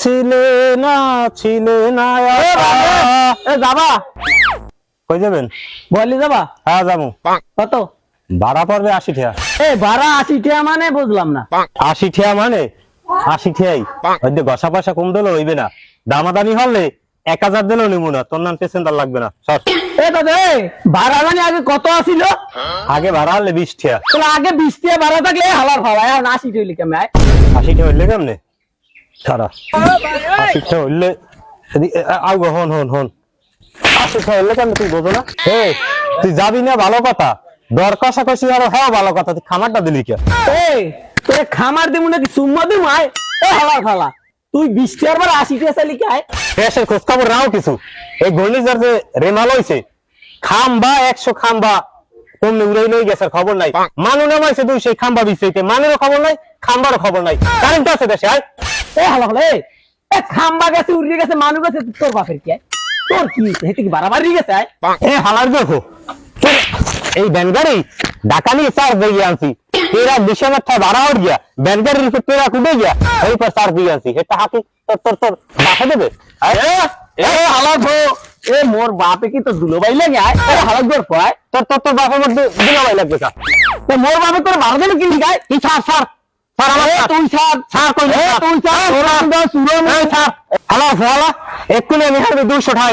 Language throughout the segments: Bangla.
ছিলে না ছিলে না এ যাবা? কই যাবেন? বলি যাবা? হ্যাঁ যাব। কত? ভাড়া পড়বে আশি ঠিয়া এ ভাড়া আশি টাকা মানে বুঝলাম না। আশি ঠিয়া মানে? আশি ঠিয়াই হয়তো গসা পয়সা কম দিলেও হইবে না। দামাদামি হলে এক হাজার দিলেও নিবো না। তোর নাম পেসেন্টার লাগবে না। সর। এ দাদা ভাড়া জানি আগে কত আসিল আগে ভাড়া হলে বিশ ঠিয়া তাহলে আগে বিশ টাকা ভাড়া থাকলে হালার ভাড়া। এখন আশি টাকা লিখে আয় আশি ঠিয়া হইলে কেমনে? আশি ঠিয়া হইলে এদি- এ- আউ গো, হন হন হন। ঠিয়া হইলে কেমনে তুই বোঝো না? এ তুই যাবি না ভালো কথা? দর কষাকষি আরও হ্যাঁ ভালো কথা তুই খামারটা দিলি কে? এই তোরে খামার দিমু নাকি আয় এ ফালা তুই আশি টাকা চালি কে আয়। দেশের খোঁজ খবর নাও কিছু। এই ঘূর্ণিঝড় যে রেমাল খাম্বা একশো খাম্বা তেমনি উড়াই লই গেছে খবর নাই। মানু নামাইছে দুই সেই খাম্বা বিছাইতে মানুরও খবর নাই খাম্বারও খবর নাই। কারেন্ট আছে দেশে আয়। এ হালা এ খাম্বা গেছে উড়িয়ে গেছে মানুষ গেছে তোর বাপের কি তোর কি হেতে কি বাড়াবাড়ি গেছে এ হালার দেখো এই ব্যানগাড়ি ঢাকা নিয়ে চার্জ দিয়ে আনছি। তেরা বিশাল একটা ভাড়া উঠ গিয়া ব্যানগাড়ির উপর তেরা কুটে গিয়া এই পর চার্জ দিয়ে আনছি। এটা হাতি তোর তোর তোর বাসা দেবে? এ, হালার গো এ মোর বাপে কি তো দুলোবাই লাগে আয়? এ হালার জোর পায় তোর তোর তোর বাসের মধ্যে দিলাবাই লাগবে কা। তো মোর বাপে তোর কি লিখায় তুই ছাড় ছাড় ছাড়। আমার টাকা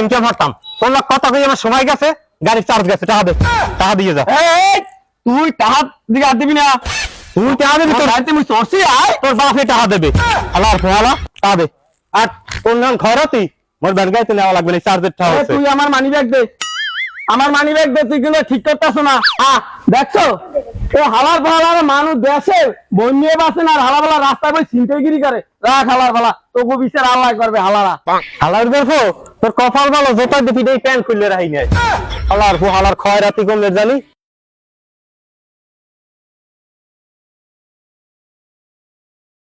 ইনকাম করতাম। তোর কথা কই আমার সময় গেছে। গাড়ি চার্জ গেছে টাকা দে। টাকা দিয়ে যা। তুই টাকা দিকে আর দিবি না। তুই টাকা দিবি তোর মুই আয়। তোর বাপে টাকা দেবে। হ্যালো ফোয়ালা টাকা দে। আর তোর নাম খয়রাতি মোর ব্যান গাইতে নেওয়া লাগবে না চার্জের টাকা তুই আমার মানি ব্যাগ দে। আমার মানি ব্যাগ দে তুই কিন্তু ঠিক করতেছ না। আ দেখছ? ও হালার ফালার মানুষ দেশে বন্যে বাসে আর হালা ফালা রাস্তায় বই ছিনতাইগিরি করে। রাখ হালার ফালা তবু বিচার আল্লাহ করবে হালারা। হালার দেখো তোর কপাল ভালো জোতা দেখি দিয়ে প্যান্ট খুললে রাহি নাই। হালার হালার হালার খয়রাতি করলে জানি।